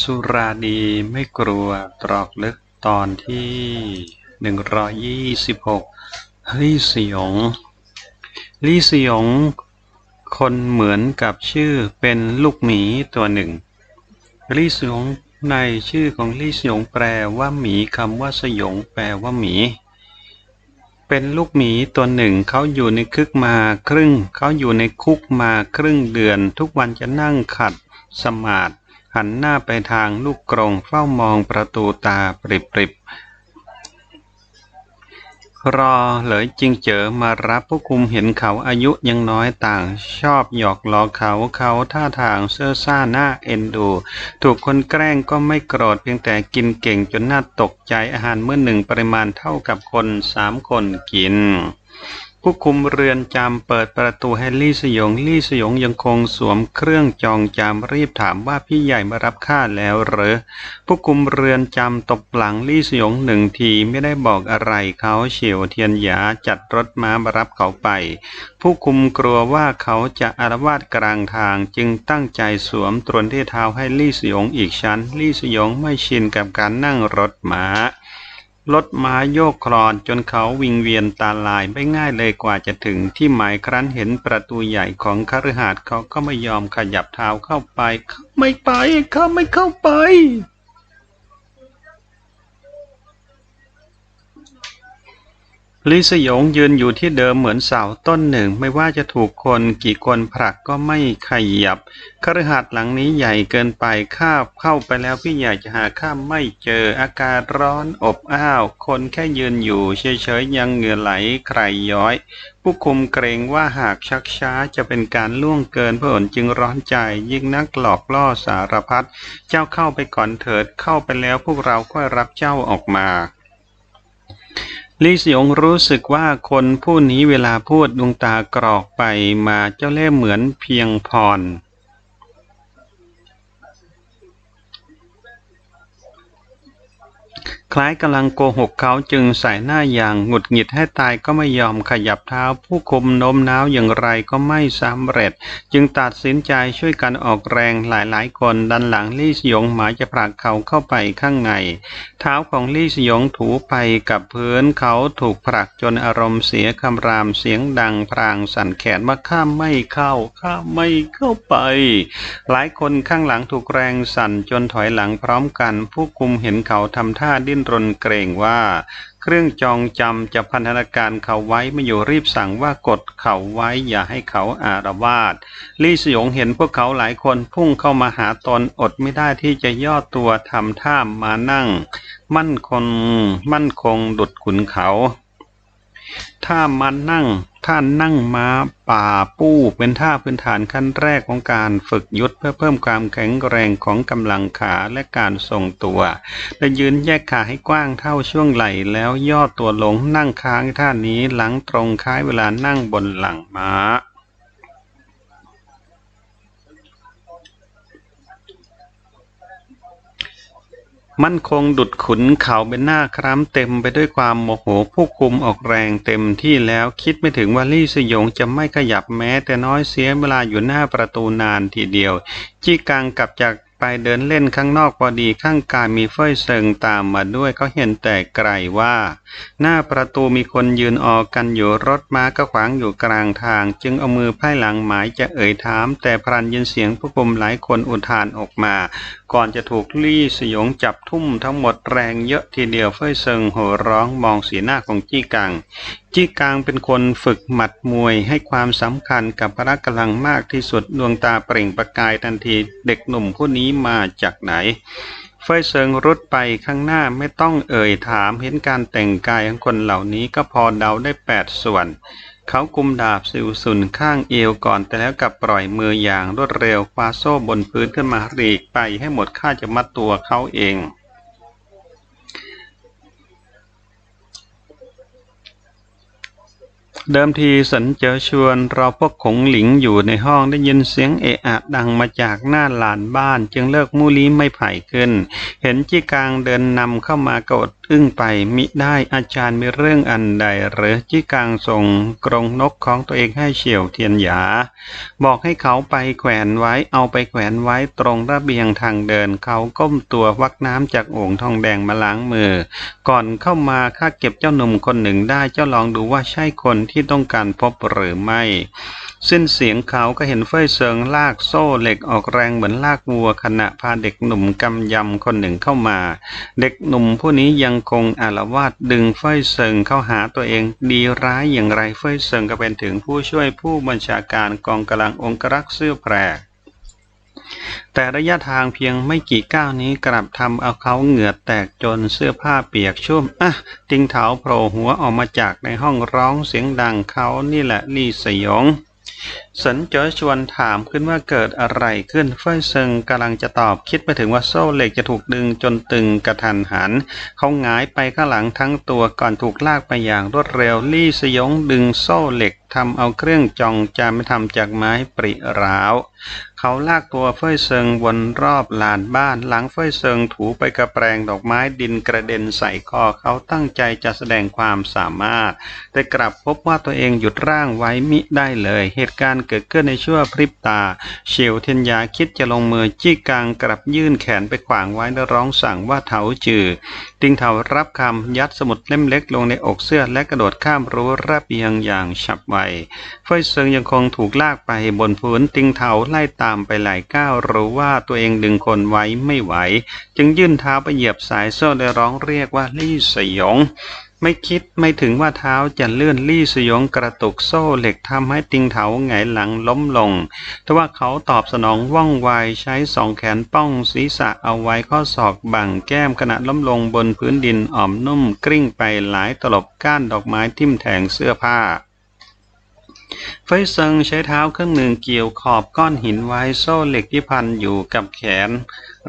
สุราดีไม่กลัวตรอกลึกตอนที่หนึ่งร้อยยี่สิบหกลี่สยองลี่สยองคนเหมือนกับชื่อเป็นลูกหมีตัวหนึ่ง ลี่สยองในชื่อของลี่สยองแปลว่าหมีคำว่าสยองแปลว่าหมี เป็นลูกหมีตัวหนึ่งเขาอยู่ในคุกมาครึ่งเขาอยู่ในคุกมาครึ่งเดือน ทุกวันจะนั่งขัดสมาธิ หันหน้าไปทางลูกกรงเฝ้ามองประตูตาปริบปริบรอเลยจิงเจอมารับผู้คุมเห็นเขาอายุยังน้อยต่างชอบหยอกล้อเขาเขาท่าทางเสื้อซ่าหน้าเอ็นดู ถูกคนแกล้งก็ไม่โกรธเพียงแต่กินเก่งจนน่าตกใจอาหารเมื่อหนึ่งปริมาณเท่ากับคนสามคนกิน ผู้คุมเรือนจำเปิดประตูให้ลี่สยองลี่สยองยังคงสวมเครื่องจองจำรีบถามว่าพี่ใหญ่มารับข้าแล้วหรือผู้คุมเรือนจำตบหลังลี่สยองหนึ่งทีไม่ได้บอกอะไรเขาเฉียวเทียนหยาจัดรถม้ามารับเขาไป ผู้คุมกลัวว่าเขาจะอารวาสกลางทางจึงตั้งใจสวมตรวนที่เท้าให้ลี่สยองอีกชั้น ลี่สยองไม่ชินกับการนั่งรถม้า รถม้าโยกคลอนจนเขาวิงเวียนตาลายไม่ง่ายเลยกว่าจะถึงที่หมายครั้นเห็นประตูใหญ่ของคฤหาสน์เขาก็ไม่ยอมขยับเท้าเข้าไป ไม่ไปเขาไม่เข้าไป ลิสยงยืนอยู่ที่เดิมเหมือนเสาต้นหนึ่ง ไม่ว่าจะถูกคนกี่คนผลักก็ไม่ขยับคฤหาสน์หลังนี้ใหญ่เกินไปข้าเข้าไปแล้วพี่ใหญ่จะหาข้ามไม่เจออากาศร้อนอบอ้าว คนแค่ยืนอยู่เฉยๆยังเหงื่อไหลใครย้อย ผู้คุมเกรงว่าหากชักช้าจะเป็นการล่วงเกินพระอนจึงร้อนใจยิ่งนักหลอกล่อสารพัดเจ้าเข้าไปก่อนเถิดเข้าไปแล้วพวกเราค่อยรับเจ้าออกมา ลี่สยงรู้สึกว่าคนผู้นี้เวลาพูดดวงตากรอกไปมาเจ้าเล่ห์เหมือนเพียงพร คล้ายกำลังโกหกเขาจึงใส่หน้าอย่างหงุดหงิดให้ตายก็ไม่ยอมขยับเท้า ผู้คุมโน้มน้าวอย่างไรก็ไม่สำเร็จ จึงตัดสินใจช่วยกันออกแรงหลายๆ คนดันหลังลี่สยงหมายจะผลักเขาเข้าไปข้างใน เท้าของลี่สยงถูไปกับพื้นเขาถูกผลักจนอารมณ์เสียคำรามเสียงดังพรางสั่นแขนว่าข้าไม่เข้าข้าไม่เข้าไป หลายคนข้างหลังถูกแรงสั่นจนถอยหลังพร้อมกัน ผู้คุมเห็นเขาทำท่าดิ้นรนเกรงว่า เครื่องจองจำจะพันธนาการเขาไว้ไม่อยู่รีบสั่งว่ากดเขาไว้อย่าให้เขาอารวาสลี่สยงเห็นพวกเขาหลายคนพุ่งเข้ามาหาตนอดไม่ได้ที่จะย่อตัวทำท่ามานั่ง มั่นคงมั่นคงดุดขุนเขา ถ้ามันนั่ง ท่านั่งม้าป่าปู้ เป็นท่าพื้นฐานขั้นแรกของการฝึกยุทธเพื่อเพิ่มความแข็งแรงของกำลังขาและการทรงตัวโดยยืนแยกขาให้กว้างเท่าช่วงไหล่แล้วย่อตัวลงนั่งค้างท่านี้หลังตรงคล้ายเวลานั่งบนหลังม้า มั่นคงดุดขุนเขาเป็นหน้าคร้ำเต็มไปด้วยความโมโหผู้คุมออกแรงเต็มที่แล้วคิดไม่ถึงว่าลี่สยงจะไม่ขยับแม้ แต่น้อยเสียเวลาอยู่หน้าประตูนานทีเดียว จี้กังกลับจาก ไปเดินเล่นข้างนอกพอดีข้างกายมีเฟ้ยเซิงตามมาด้วยเขาเห็นแต่ไกลว่า หน้าประตูมีคนยืนออกกันอยู่รถม้าก็ขวางอยู่กลางทาง จึงเอามือไพ่หลังหมายจะเอ่ยถาม แต่พรันยินเสียงผู้คุมหลายคนอุทานออกมา ก่อนจะถูกลี่สยองจับทุ่มทั้งหมดแรงเยอะทีเดียวเฟ้ยเซิงโห่ร้องมองสีหน้าของจี้กังจี้กังเป็นคนฝึกหมัดมวยให้ความสำคัญกับพละกำลังมากที่สุดดวงตาเปล่งประกายทันที เด็กหนุ่มผู้นี้มาจากไหน เฟยเซิงรุดไปข้างหน้าไม่ต้องเอ่ยถามเห็นการแต่งกายของคนเหล่านี้ก็พอเดาได้แปดส่วน เขากุมดาบสิวสุนข้างเอวก่อนแต่แล้วกับปล่อยมืออย่างรวดเร็วคว้าโซ่บนพื้นขึ้นมารีกไปให้หมดค่าจะมัดตัวเขาเอง เดิมทีสันเจอชวนเราพวกขงหลิงอยู่ในห้องได้ยินเสียงเอะอะดังมาจากหน้าลานบ้าน จึงเลิกมูลีไม่ไผ่ขึ้น เห็นจี้กางเดินนำเข้ามากดอึ้งไปมิได้อาจารย์มีเรื่องอันใดหรือจี้กางส่งกรงนกของตัวเองให้เฉียวเทียนหยา บอกให้เขาไปแขวนไว้เอาไปแขวนไว้ตรงระเบียงทางเดินเขาก้มตัววักน้ำจากโอ่งทองแดงมาล้างมือ ก่อนเข้ามาข้าเก็บเจ้าหนุ่มคนหนึ่งได้เจ้าลองดูว่าใช่คนที่ต้องการพบหรือไม่ สิ้นเสียงเขาก็เห็นเฟยเซิงลากโซ่เหล็กออกแรงเหมือนลากวัวขณะพาเด็กหนุ่มกำยำคนหนึ่งเข้ามา เด็กหนุ่มผู้นี้ยังคงอารวาดดึงเฟยเซิงเข้าหาตัวเองดีร้ายอย่างไรเฟยเซิงก็เป็นถึงผู้ช่วยผู้บัญชาการกองกำลังองครักษ์เสื้อแพรแต่ระยะทางเพียงไม่กี่ก้าวนี้กลับทำเอาเขาเหงื่อแตกจนเสื้อผ้าเปียกชุ่มอะติงเถาโผล่หัวออกมาจากในห้องร้องเสียงดังเขานี่แหละลี่สยอง สันเจอชวนถามขึ้นว่าเกิดอะไรขึ้นเฟยเซิงกำลังจะตอบคิดไปถึงว่าโซ่เหล็กจะถูกดึงจนตึงกระทันหัน เขาหงายไปข้างหลังทั้งตัวก่อนถูกลากไปอย่างรวดเร็วลี่สยองดึงโซ่เหล็กทำเอาเครื่องจองจามไม่ทำจากไม้ปริร้าว เขาลากตัวเฟยเซิงวนรอบลานบ้าน หลังเฟยเซิงถูไปกระแปรงดอกไม้ดินกระเด็นใส่คอเขาตั้งใจจะแสดงความสามารถ แต่กลับพบว่าตัวเองหยุดร่างไว้มิได้เลย เหตุการณ์เกิดขึ้นในชั่วพริบตาเฉียวเทียนยาคิดจะลงมือจี้กางกลับยื่นแขนไปขวางไว้และร้องสั่งว่าเถาจือ ติงเถารับคำยัดสมุดเล่มเล็กลงในอกเสื้อและกระโดดข้ามรั้วระเบียงอย่างฉับไวเฟยเซิงยังคงถูกลากไปบนพื้นติงเถาไล่ตามไปหลายก้าวรู้ว่าตัวเองดึงคนไว้ไม่ไหว จึงยื่นเท้าไปเหยียบสายโซ่และร้องเรียกว่าลี่สยอง ไม่คิดไม่ถึงว่าเท้าจะเลื่อนลี่สยองกระตุกโซ่เหล็กทำให้ติงเถาไงหลังล้มลง แต่ว่าเขาตอบสนองว่องไวใช้สองแขนป้องศีรษะเอาไว้ข้อศอกบังแก้มขณะล้มลงบนพื้นดินอ่อมนุ่มกริ้งไปหลายตลบก้านดอกไม้ทิ่มแทงเสื้อผ้าเฟยเซิงใช้เท้าเครื่องหนึ่งเกี่ยวขอบก้อนหินไว้โซ่เหล็กที่พันอยู่กับแขน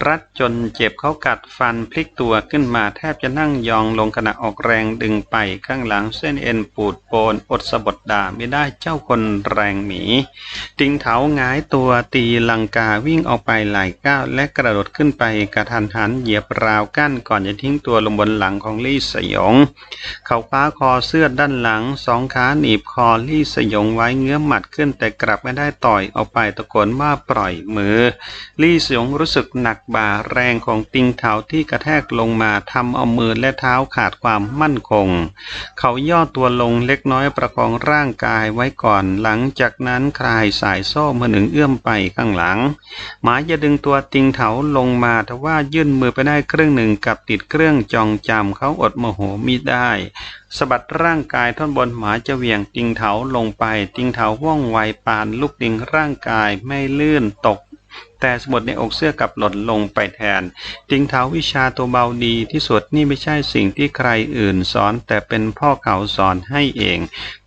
รัดจนเจ็บเขากัดฟันพลิกตัวขึ้นมาแทบจะนั่งยองลงขณะออกแรงดึงไปข้างหลังเส้นเอ็นปูดโปนอดสะบดด่าไม่ได้เจ้าคนแรงหมี ติงเถาหงายตัวตีลังกาวิ่งออกไปหลายก้าวและกระโดดขึ้นไปกระทันหันเหยียบราวกั้นก่อนจะทิ้งตัวลงบนหลังของลี่สยองเขาคว้าคอเสื้อด้านหลังสองขาหนีบคอลี่สยองไว้เงื้อหมัดขึ้นแต่กลับไม่ได้ต่อยออกไปตะโกนว่าปล่อยมือ ลี่สยองรู้สึกหนักบ่าแรงของติงเถาที่กระแทกลงมาทำเอามือและเท้าขาดความมั่นคง เขาย่อตัวลงเล็กน้อยประคองร่างกายไว้ก่อน หลังจากนั้นคลายสายโซ่มาหนึ่งเอื้อมไปข้างหลัง หมาจะดึงตัวติงเถาลงมาทว่ายื่นมือไปได้เครื่องหนึ่งกับติดเครื่องจองจำเขาอดโมโหมิได้สะบัดร่างกายท่อนบนหมาจะเหวี่ยงติงเถาลงไป ติงเถาว่องไวปานลูกดิงร่างกายไม่ลื่นตกแต่สมุดในอกเสื้อกับหล่นลงไปแทนติงเท้าวิชาตัวเบาดีที่สุดนี่ไม่ใช่สิ่งที่ใครอื่นสอน แต่เป็นพ่อเขาสอนให้เอง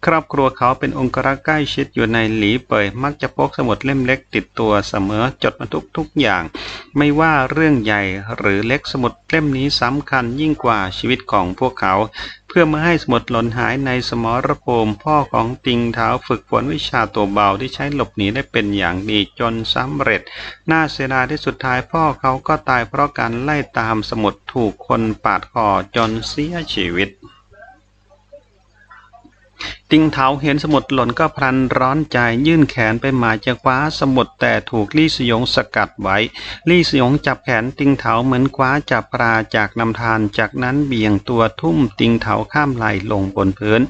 ครอบครัวเขาเป็นองค์รักใกล้ชิดอยู่ในหลีเปยมักจะพกสมุดเล่มเล็กติดตัวเสมอจดมาทุกทุกอย่าง ไม่ว่าเรื่องใหญ่หรือเล็กสมุดเล่มนี้สำคัญยิ่งกว่าชีวิตของพวกเขาเพื่อไม่ให้สมุดหล่นหายในสมรภูมิพ่อของติงเท้าฝึกฝนวิชาตัวเบาที่ใช้หลบหนีได้เป็นอย่างดีจนสำเร็จน่าเสียดายที่สุดท้ายพ่อเขาก็ตายเพราะการไล่ตามสมุดถูกคนปาดคอจนเสียชีวิต ติงเถาเห็นสมุดหล่นก็พลันร้อนใจยื่นแขนไปหมายจะคว้าสมุดแต่ถูกลี่สยงสกัดไว้ ลี่สยงจับแขนติงเถาเหมือนคว้าจับปลาจากลำธารจากนั้นเบี่ยงตัวทุ่มติงเถาข้ามไหลลงบนพื้น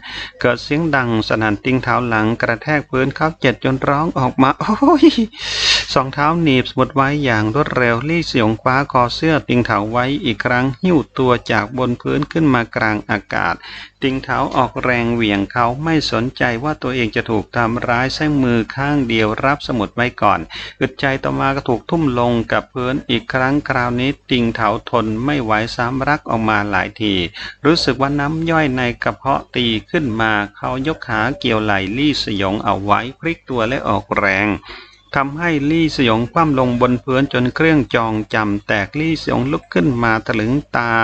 เกิดเสียงดังสนั่นติงเถาหลังกระแทกพื้นเขาเจ็ดจนร้องออกมาโอ้ยสองเท้าหนีบสมุดไว้อย่างรวดเร็วลี่สยงคว้าคอเสื้อติงเถาไว้อีกครั้งหิ้วตัวจากบนพื้นขึ้นมากลางอากาศ ติงเถาออกแรงเหวี่ยงเขาไม่สนใจว่าตัวเองจะถูกทำร้ายใช้มือข้างเดียวรับสมุดไว้ก่อนอึดใจต่อมาก็ถูกทุ่มลงกับพื้นอีกครั้งคราวนี้ติงเถาทนไม่ไหวซ้ำรักออกมาหลายที รู้สึกว่าน้ำย่อยในกระเพาะตีขึ้นมาเขายกขาเกี่ยวไหล่ลี่สยองเอาไว้พลิกตัวและออกแรงทำให้ลี่สยองคว่ำลงบนพื้นจนเครื่องจองจำแตกลี่สยองลุกขึ้นมาถลึงตา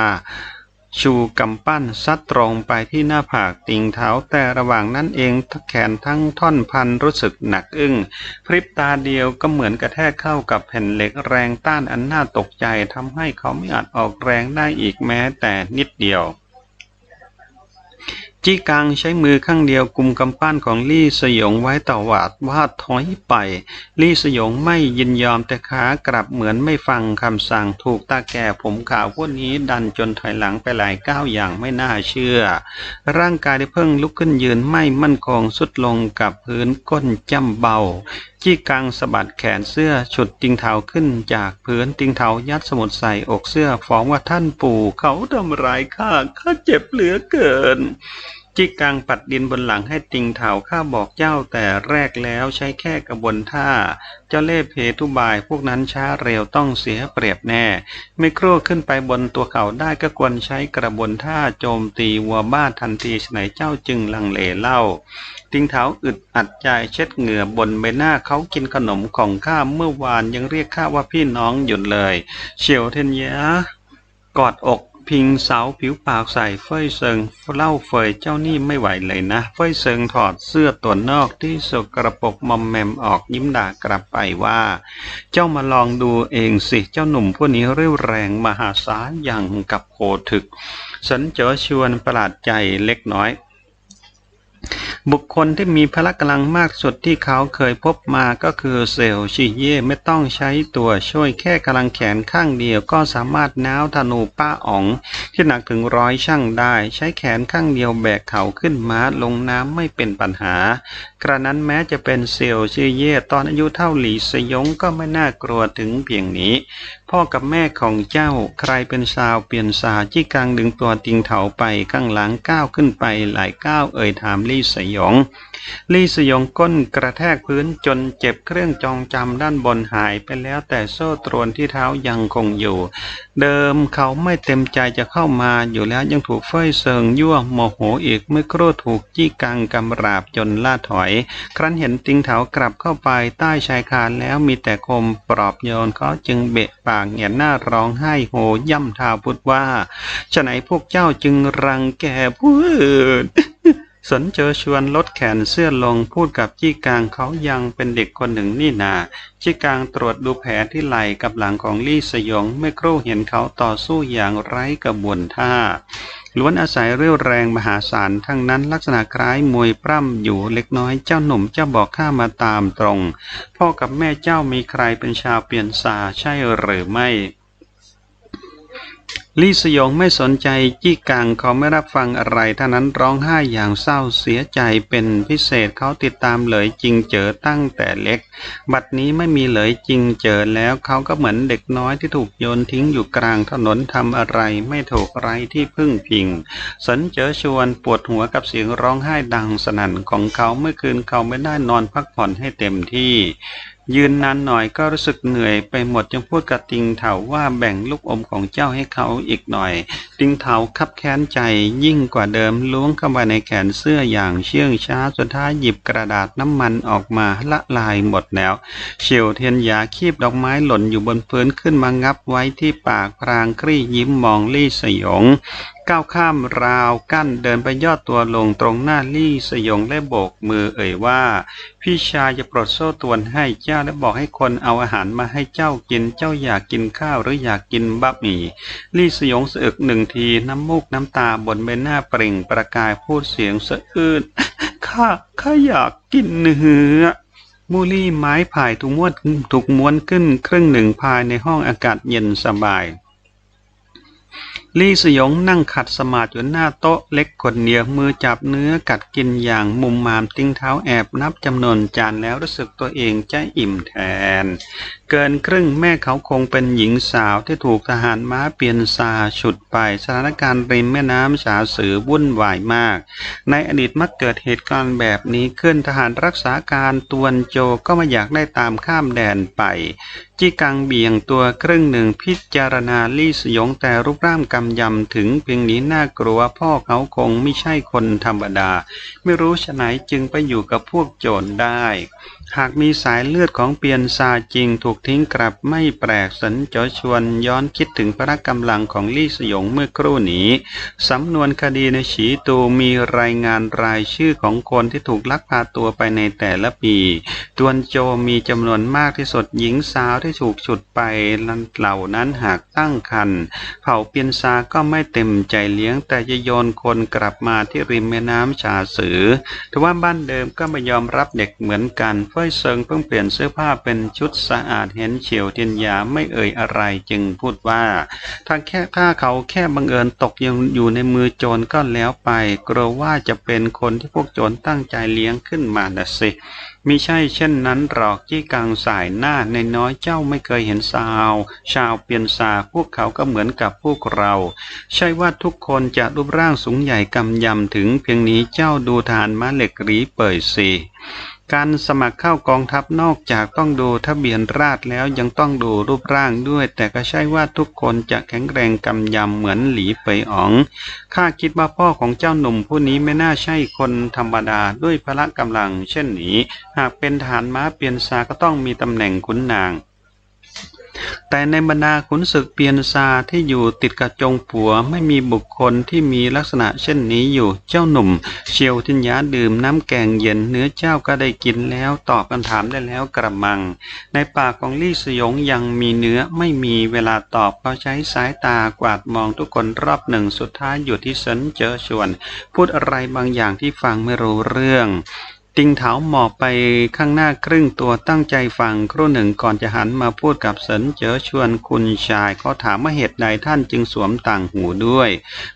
ชูกำปั้นซัดตรงไปที่หน้าผากติงเท้าแต่ระหว่างนั้นเองแขนทั้งท่อนพันรู้สึกหนักอึ้ง พริบตาเดียวก็เหมือนกระแทกเข้ากับแผ่นเหล็กแรงต้านอันน่าตกใจทำให้เขาไม่อาจออกแรงได้อีกแม้แต่นิดเดียว จี้กังใช้มือข้างเดียวกุมกำปั้นของลี่สยองไว้ต่อวาดวาดถอยไป ลี่สยองไม่ยินยอมแต่ขากลับเหมือนไม่ฟังคำสั่งถูกตาแก่ผมขาวพวกนี้ดันจนถอยหลังไปหลายก้าวอย่างไม่น่าเชื่อ ร่างกายได้เพิ่งลุกขึ้นยืนไม่มั่นคงสุดลงกับพื้นก้นจำเบา จี้กังสะบัดแขนเสื้อฉุดติงเทาขึ้นจากพื้นติงเทายัดสมุดใส่อกเสื้อฟ้องว่าท่านปู่เขาทำร้ายข้าข้าเจ็บเหลือเกิน จิกกังปัดดินบนหลังให้ติงเถาข้าบอกเจ้าแต่แรกแล้วใช้แค่กระบวนท่า เจ้าเล่เพทุบายพวกนั้นช้าเร็วต้องเสียเปรียบแน่ ไม่ครู่ขึ้นไปบนตัวเขาได้ก็ควรใช้กระบวนท่าโจมตีวัวบ้าทันทีฉไหนเจ้าจึงลังเลเล่า ติงเถาอึดอัดใจเช็ดเหงื่อบนใบหน้าเขากินขนมของข้าเมื่อวานยังเรียกข้าว่าพี่น้องหยุดเลย เฉียวเทนยะกอดอก พิงเสาผิวปากใส่เฟยเซิงเล่าเฟยเจ้านี่ไม่ไหวเลยนะ เฟยเซิงถอดเสื้อตัวนอกที่สกระปรกมอมแมมออกยิ้มด่ากลับไปว่า เจ้ามาลองดูเองสิเจ้าหนุ่มผู้นี้เรี่ยวแรงมหาศาลอย่างกับโคถึก สันเจอชวนประหลาดใจเล็กน้อย บุคคลที่มีพละกำลังมากสุดที่เขาเคยพบมาก็คือเซลชิเย่ไม่ต้องใช้ตัวช่วยแค่กำลังแขนข้างเดียวก็สามารถน้าวธนูป้าอ๋อง ที่หนักถึงร้อยช่างได้ ใช้แขนข้างเดียวแบกเขาขึ้นม้าลงน้ำไม่เป็นปัญหา กระนั้นแม้จะเป็นเซลชื่อเย่ตอนอายุเท่าหลีสยงก็ไม่น่ากลัวถึงเพียงนี้ พ่อกับแม่ของเจ้าใครเป็นสาวเปลี่ยนสาจี้กลางดึงตัวติงเถาไปข้างหลังก้าวขึ้นไปหลายก้าวเอ่ยถามลี่สยอง ลี่สยองก้นกระแทกพื้นจนเจ็บเครื่องจองจำด้านบนหายไปแล้วแต่โซ่ตรวนที่เท้ายังคงอยู่ เดิมเขาไม่เต็มใจจะเข้ามาอยู่แล้วยังถูกเฟยเซิงยั่วโมโหอีกเมื่อครู่ถูกจี้กังกำราบจนล่าถอย ครั้นเห็นติงเถากลับเข้าไปใต้ชายคาแล้วมีแต่คมปลอบโยนเขาจึงเบะปากเหยียดหน้าร้องไห้โหย่ำเท้าพุดว่าฉะไหนพวกเจ้าจึงรังแกผู้อื่น สนเจอชวนลดแขนเสื้อลงพูดกับจี้กางเขายังเป็นเด็กคนหนึ่งนี่นาจี้กางตรวจดูแผลที่ไหล่กับหลังของลี่สยองไม่ครู่เห็นเขาต่อสู้อย่างไร้กระบวนท่าล้วนอาศัยเรี่ยวแรงมหาศาลทั้งนั้นลักษณะคล้ายมวยปล้ำอยู่เล็กน้อยเจ้าหนุ่มเจ้าบอกข้ามาตามตรง พ่อกับแม่เจ้ามีใครเป็นชาวเปลี่ยนสาใช่หรือไม่ ลี่สยองไม่สนใจจี้กังเขาไม่รับฟังอะไรท่านั้นร้องไห้อย่างเศร้าเสียใจเป็นพิเศษเขาติดตามเหลยจริงเจอตั้งแต่เล็ก บัดนี้ไม่มีเหลยจริงเจอแล้วเขาก็เหมือนเด็กน้อยที่ถูกโยนทิ้งอยู่กลางถนนทำอะไรไม่ถูกไรที่พึ่งพิงสันเจอชวนปวดหัวกับเสียงร้องไห้ดังสนั่นของเขาเมื่อคืนเขาไม่ได้นอนพักผ่อนให้เต็มที่ ยืนนานหน่อยก็รู้สึกเหนื่อยไปหมดจึงพูดกับติงเถาว่าแบ่งลูกอมของเจ้าให้เขาอีกหน่อย ติงเถาคับแค้นใจยิ่งกว่าเดิมล้วงเข้าไปในแขนเสื้ออย่างเชื่องช้าสุดท้ายหยิบกระดาษน้ำมันออกมาละลายหมดแล้วเฉียวเทียนยาคีบดอกไม้หล่นอยู่บนพื้นขึ้นมางับไว้ที่ปากพรางครี่ยิ้มมองลี่สยอง ก้าวข้ามราวกั้นเดินไปยอดตัวลงตรงหน้าลี่สยองและโบกมือเอ่ยว่า พี่ชายจะปลดโซ่ตวนให้เจ้าและบอกให้คนเอาอาหารมาให้เจ้ากินเจ้าอยากกินข้าวหรืออยากกินบะหมี่ลี่สยองสะอึกหนึ่งทีน้ำมูกน้ำตาบนใบหน้าเปล่งประกายพูดเสียงสะอื้นข้าข้าอยากกินเนื้อมูลี่ไม้ผ่ายถูกม้วนถูกม้วนขึ้นครึ่งหนึ่งภายในห้องอากาศเย็นสบาย ลี่สยองนั่งขัดสมาธิอยู่หน้าโต๊ะเล็กคนเดียวมือจับเนื้อกัดกินอย่างมุมมามติ้งเท้าแอบนับจำนวนจานแล้วรู้สึกตัวเองใจอิ่มแทน เกินครึ่งแม่เขาคงเป็นหญิงสาวที่ถูกทหารม้าเปลี่ยนซาฉุดไปสถานการณ์ริมแม่น้ำฉาสือวุ่นวายมาก ในอดีตมักเกิดเหตุการณ์แบบนี้ขึ้นทหารรักษาการตวนโจก็ไม่อยากได้ตามข้ามแดนไปจี้กังเบี่ยงตัวครึ่งหนึ่งพิจารณาลี่สยองแต่รูปร่างกำยำถึงเพียงนี้น่ากลัวพ่อเขาคงไม่ใช่คนธรรมดา ไม่รู้ฉะไหนจึงไปอยู่กับพวกโจรได้ หากมีสายเลือดของเปียนซาจริงถูกทิ้งกลับไม่แปลกสันจอชวนย้อนคิดถึงพระกำลังของลี่สยงเมื่อครู่นี้ สำนวนคดีในฉีตูมีรายงานรายชื่อของคนที่ถูกลักพาตัวไปในแต่ละปีตวนโจมีจำนวนมากที่สุดหญิงสาวที่ถูกฉุดไปเหล่านั้นหากตั้งคันเผ่าเปียนซาก็ไม่เต็มใจเลี้ยงแต่จะโยนคนกลับมาที่ริมแม่น้ำชาสือทว่าบ้านเดิมก็ไม่ยอมรับเด็กเหมือนกันเฟ้ยเซิงเพิ่งเปลี่ยนเสื้อผ้าเป็นชุดสะอาดเห็นเฉียวเทียนยาไม่เอ่ยอะไรจึงพูดว่า ถ้าแค่ถ้าเขาแค่บังเอิญตกยังอยู่ในมือโจรก็แล้วไปกลัวว่าจะเป็นคนที่พวกโจรตั้งใจเลี้ยงขึ้นมาน่ะสิมิใช่เช่นนั้นหรอกที่กลางสายหน้าในน้อยเจ้าไม่เคยเห็นสาว ชาวเปียนซาพวกเขาก็เหมือนกับพวกเรา ใช่ว่าทุกคนจะรูปร่างสูงใหญ่กำยำถึงเพียงนี้เจ้าดูฐานม้าเหล็กหรีเปิดสิ การสมัครเข้ากองทัพนอกจากต้องดูทะเบียนราษฎรแล้วยังต้องดูรูปร่างด้วย แต่ก็ใช่ว่าทุกคนจะแข็งแรงกำยำเหมือนหลีเปยอ๋องข้าคิดว่าพ่อของเจ้าหนุ่มผู้นี้ไม่น่าใช่คนธรรมดาด้วยพละกำลัง เช่นนี้ หากเป็นฐานม้าเปียนซาก็ต้องมีตำแหน่งขุนนาง แต่ในบรรดาขุนศึกเปียนซาที่อยู่ติดกับจงปัวไม่มีบุคคลที่มีลักษณะเช่นนี้อยู่เจ้าหนุ่ม เชียวทินยาดื่มน้ำแกงเย็นเนื้อเจ้าก็ได้กินแล้วตอบคำถามได้แล้วกระมัง ในปากของลี่สยงยังมีเนื้อไม่มีเวลาตอบเขาใช้สายตากวาดมองทุกคนรอบหนึ่งสุดท้ายอยู่ที่เซินเจอชวน พูดอะไรบางอย่างที่ฟังไม่รู้เรื่อง ติงเถาหมอบไปข้างหน้าครึ่งตัวตั้งใจฟังครู่หนึ่งก่อนจะหันมาพูดกับเสินเจอชวนคุณชายเขาถามว่าเหตุใดท่านจึงสวมต่างหูด้วย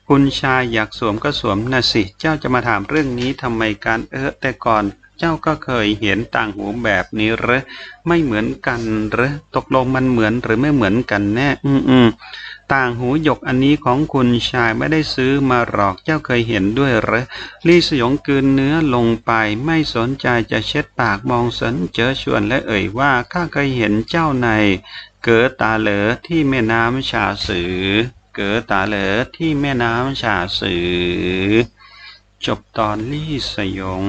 คุณชายอยากสวมก็สวมนะสิ เจ้าจะมาถามเรื่องนี้ทำไมการเออแต่ก่อน เจ้าก็เคยเห็นต่างหูแบบนี้หรือไม่เหมือนกันหรือตกลงมันเหมือนหรือไม่เหมือนกันแน่ อืมอืมต่างหูหยกอันนี้ของคุณชายไม่ได้ซื้อมาหรอกเจ้าเคยเห็นด้วยหรือลี่สยองกืนเนื้อลงไปไม่สนใจจะเช็ดปากมองสนเจอชวนและเอ่ยว่าข้าเคยเห็นเจ้าในเก๋อตาเหลอที่แม่น้ำชาสือ เก๋อตาเหลอที่แม่น้ำชาสือ จบตอนลี่สยอง